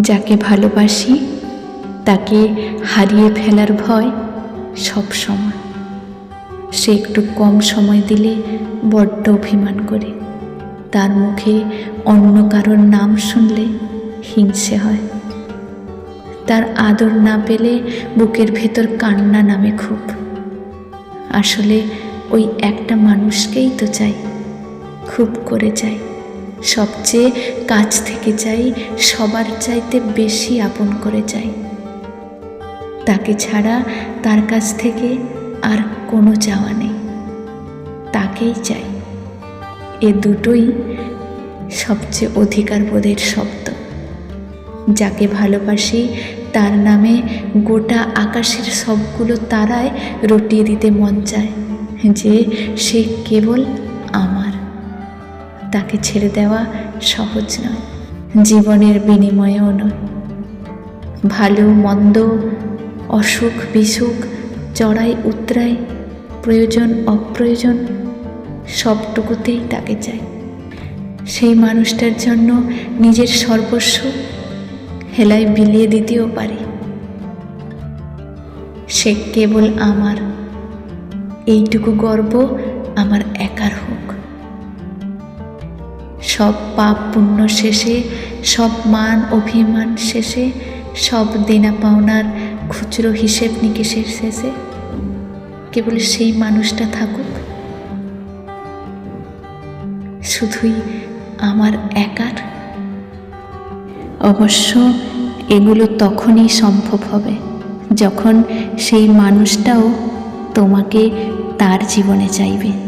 যাকে ভালোবাসি, তাকে হারিয়ে ফেলার ভয় সব সময়। সে একটু কম সময় দিলে বড্ড অভিমান করে। তার মুখে অন্য কারোর নাম শুনলে হিংসে হয়। তার আদর না পেলে বুকের ভেতর কান্না নামে খুব। আসলে ওই একটা মানুষকেই তো চাই, খুব করে চাই। সবচেয়ে কাছ থেকে চাই, সবার চাইতে বেশি আপন করে চাই। তাকে ছাড়া তার কাছ থেকে আর কোনো চাওয়া নেই। তাকেই চাই। এ দুটোই সবচেয়ে অধিকার বোধের শব্দ। যাকে ভালোবাসি, তার নামে গোটা আকাশের সবগুলো তারায় রটিয়ে দিতে মন চায়, যে সে কেবল আমার। তাকে ছেড়ে দেওয়া সহজ নয়। জীবনের বিনিময়েও নয়। ভালো, মন্দ, অসুখ, বিসুখ, চড়াই, উতরাই, প্রয়োজন, অপ্রয়োজন, সবটুকুতেই তাকে চাই সেই মানুষটার জন্য নিজের সর্বস্ব হেলায় বিলিয়ে দিতেও পারি। সে কেবল আমার। এইটুকু গর্ব সব পাপ পুণ্য শেষে, সব মান অভিমান শেষে, সব দেনা পাওনার খুচরো হিসেব নিকেশের শেষে। কেবল সেই মানুষটা থাকুক। শুধুই আমার একার। অবশ্য এগুলো তখনই সম্ভব হবে যখন সেই মানুষটাও তোমাকে তার জীবনে চাইবে।